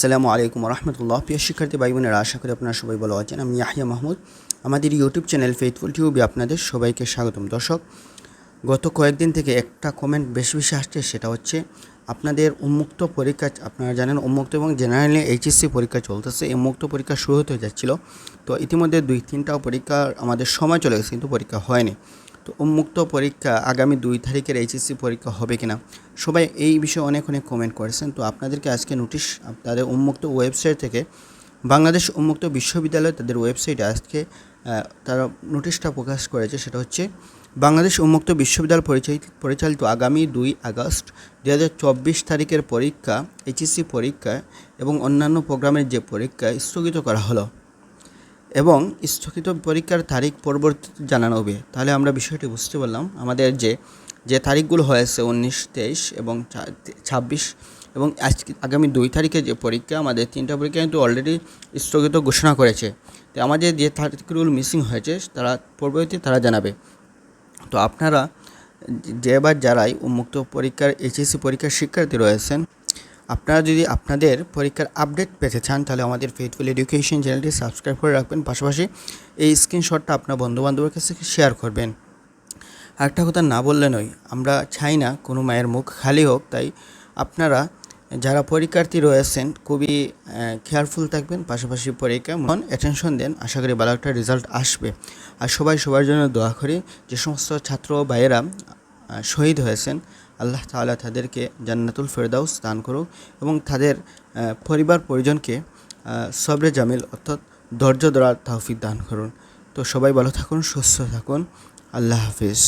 আসসালামু আলাইকুম রহমতুল্লাহ প্রিয় শিক্ষার্থী ভাই বোনেরা আশা করি আপনারা সবাই ভালো আছেন। আমি ইয়াহিয়া মাহমুদ। আমাদের ইউটিউব চ্যানেল ফেথফুল টিউবে আপনাদের সবাইকে স্বাগতম। দর্শক, গত কয়েকদিন থেকে একটা কমেন্ট বেশি বেশি আসছে, সেটা হচ্ছে আপনাদের উন্মুক্ত পরীক্ষা, আপনারা জানেন উন্মুক্ত এবং জেনারেলি এইচএসসি পরীক্ষা চলতেছে। এই মুক্ত পরীক্ষা শুরু হতে যাচ্ছিল। তো ইতিমধ্যে দুই তিনটা পরীক্ষা আমাদের সময় চলে গেছে, কিন্তু পরীক্ষা হয়নি। উন্মুক্ত পরীক্ষা আগামী দুই তারিখের এইচএসসি পরীক্ষা হবে কিনা? সবাই এই বিষয়ে অনেক অনেক কমেন্ট করেছেন। তো আপনাদেরকে আজকে নোটিশ আপনাদের উন্মুক্ত ওয়েবসাইট থেকে বাংলাদেশ উন্মুক্ত বিশ্ববিদ্যালয় তাদের ওয়েবসাইটে আজকে তারা নোটিশটা প্রকাশ করেছে। সেটা হচ্ছে, বাংলাদেশ উন্মুক্ত বিশ্ববিদ্যালয় পরিচালিত পরিচালিত আগামী দুই আগস্ট দু হাজার চব্বিশ তারিখের পরীক্ষা এইচএসসি পরীক্ষা এবং অন্যান্য প্রোগ্রামের যে পরীক্ষা স্থগিত করা হলো। এবং স্থগিত পরীক্ষার তারিখ পরবর্তীতে জানানো হবে। তাহলে আমরা বিষয়টি বুঝতে পারলাম। আমাদের যে যে তারিখগুলো হয়েছে উনিশ, তেইশ এবং ছাব্বিশ এবং আজকে, আগামী দুই তারিখে যে পরীক্ষা, আমাদের তিনটা পরীক্ষা কিন্তু অলরেডি স্থগিত ঘোষণা করেছে। তো আমাদের যে তারিখগুলো মিসিং হয়েছে, তারা পরবর্তী তারা জানাবে। তো আপনারা যে এবার যারাই উন্মুক্ত পরীক্ষার এইচএসসি পরীক্ষার শিক্ষার্থী রয়েছেন আপনারা যদি আপনাদের পরীক্ষার আপডেট পেতে চান, তাহলে আমাদের ফেথফুল এডুকেশন চ্যানেলটি সাবস্ক্রাইব করে রাখবেন। পাশাপাশি এই স্ক্রিনশটটা আপনার বন্ধুবান্ধবের কাছে শেয়ার করবেন। আরেকটা কথা না বললে নয়, আমরা চাই না কোনো মায়ের মুখ খালি হোক, তাই আপনারা যারা পরীক্ষার্থী রয়েছেন, খুবই কেয়ারফুল থাকবেন। পাশাপাশি পরীক্ষা মন অ্যাটেনশন দেন। আশা করি ভালো একটা রেজাল্ট আসবে। আর সবাই সবার জন্য দোয়া করি যে সমস্ত ছাত্র ভাইয়েরা শহীদ হয়েছেন। আল্লাহ তালা তাদেরকে জান্নাতুল ফেরদাউস দান করুক এবং তাদের পরিবার পরিজনকে সবরে জামিল অর্থাৎ ধৈর্য ধরার তাহফিক দান করুন। তো সবাই ভালো থাকুন, সুস্থ থাকুন। আল্লাহ হাফিজ।